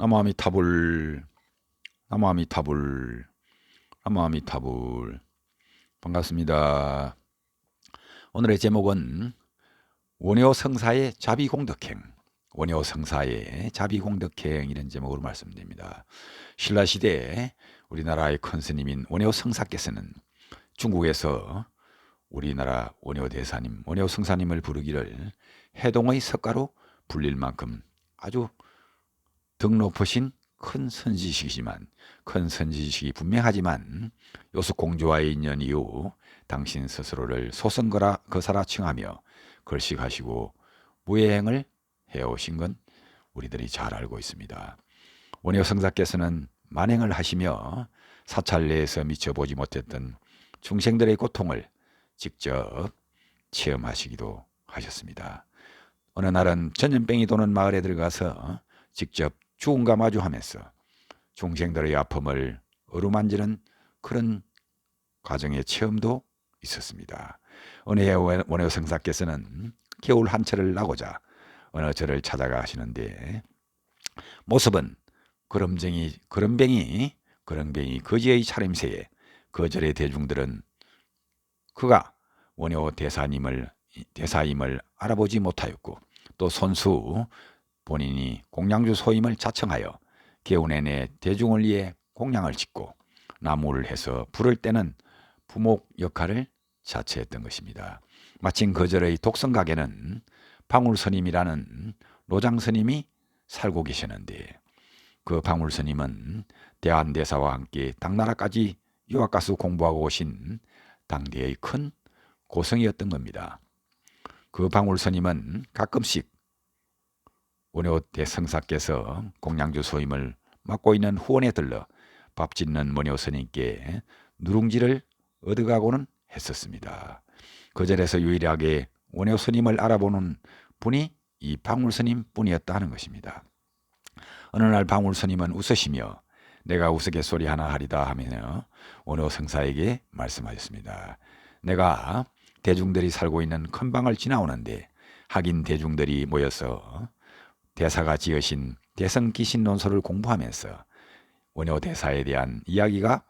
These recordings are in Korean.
나무아미타불 나무아미타불 나무아미타불 반갑습니다. 오늘의 제목은 원효 성사의 자비 공덕행 원효 성사의 자비 공덕행 이런 제목으로 말씀드립니다. 신라 시대 우리나라의 큰 스님인 원효 성사께서는 중국에서 우리나라 원효 대사님, 원효 성사님을 부르기를 해동의 석가로 불릴 만큼 아주 등 높으신 큰 선지식이지만 큰 선지식이 분명하지만 요수 공주와의 인연 이후 당신 스스로를 소선거라 거사라 칭하며 걸식하시고 무예행을 해오신 건 우리들이 잘 알고 있습니다. 원효 성사께서는 만행을 하시며 사찰 내에서 미쳐 보지 못했던 중생들의 고통을 직접 체험하시기도 하셨습니다. 어느 날은 전염병이 도는 마을에 들어가서 직접 죽음과 마주하면서 중생들의 아픔을 어루만지는 그런 과정의 체험도 있었습니다. 해 원효 성사께서는 겨울 한철을 나고자 어느 절을 찾아가시는데 모습은 그럼쟁이 그럼뱅이 그럼뱅이 거지의 차림새에 그 절의 대중들은 그가 원효 대사님을 대사임을 알아보지 못하였고 또 손수 본인이 공양주 소임을 자청하여 개운해내 대중을 위해 공양을 짓고 나무를 해서 불을 때는 부목 역할을 자처했던 것입니다. 마침 거절의 독성각에는 방울스님이라는 노장스님이 살고 계시는데 그 방울스님은 대한대사와 함께 당나라까지 유학가서 공부하고 오신 당대의 큰 고성이었던 겁니다. 그 방울스님은 가끔씩 원효 대 성사께서 공양주 소임을 맡고 있는 후원에 들러 밥 짓는 원효 스님께 누룽지를 얻어가고는 했었습니다. 그 절에서 유일하게 원효 스님을 알아보는 분이 이 방울 스님 뿐이었다 하는 것입니다. 어느 날 방울 스님은 웃으시며 내가 우스갯소리 하나 하리다 하며 원효 성사에게 말씀하셨습니다. 내가 대중들이 살고 있는 큰 방을 지나오는데 하긴 대중들이 모여서 대사가 지으신 대성기신 논서를 공부하면서 원효 대사에 대한 이야기가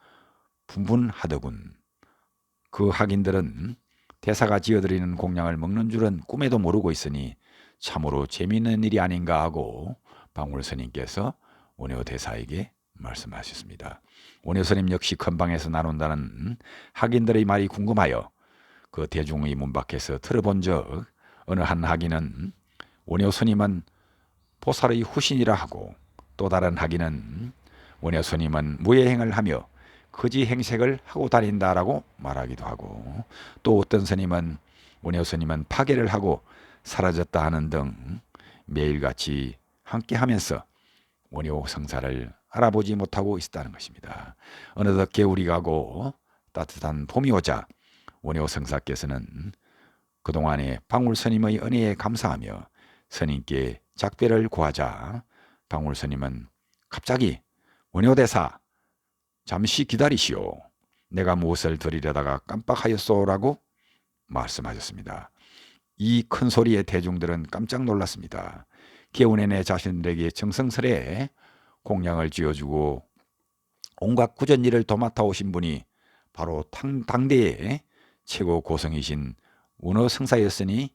분분하더군. 그 학인들은 대사가 지어드리는 공양을 먹는 줄은 꿈에도 모르고 있으니 참으로 재미있는 일이 아닌가 하고 방울 스님께서 원효 대사에게 말씀하셨습니다. 원효 스님 역시 큰 방에서 나눈다는 학인들의 말이 궁금하여 그 대중의 문 밖에서 들어본 적 어느 한 학인은 원효 스님은 보살의 후신이라 하고 또 다른 학인은 원효 스님은 무예행을 하며 거지 행색을 하고 다닌다라고 말하기도 하고 또 어떤 스님은 원효 스님은 파괴를 하고 사라졌다 하는 등 매일같이 함께 하면서 원효 성사를 알아보지 못하고 있었다는 것입니다. 어느덧 겨울이 가고 따뜻한 봄이 오자 원효 성사께서는 그동안의 방울 스님의 은혜에 감사하며 스님께 작별을 구하자 방울 스님은 갑자기 원효대사 잠시 기다리시오. 내가 무엇을 드리려다가 깜빡하였소라고 말씀하셨습니다. 이 큰 소리에 대중들은 깜짝 놀랐습니다. 개운해내 자신들에게 정성스레 공양을 지어주고 온갖 구전 일을 도맡아 오신 분이 바로 당대의 최고 고성이신 원어 성사였으니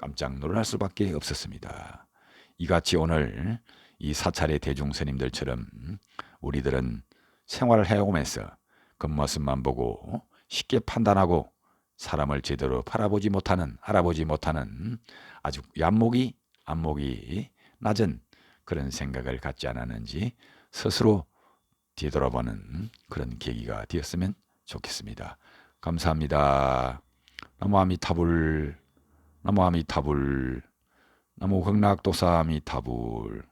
깜짝 놀랄 수밖에 없었습니다. 이같이 오늘 이 사찰의 대중 스님들처럼 우리들은 생활을 해오면서 겉모습만 보고 쉽게 판단하고 사람을 제대로 바라보지 못하는 알아보지 못하는 아주 얀목이 안목이 낮은 그런 생각을 갖지 않았는지 스스로 뒤돌아보는 그런 계기가 되었으면 좋겠습니다. 감사합니다. 나무 아미타불 나무 아미타불 나무 극락도사 아미타불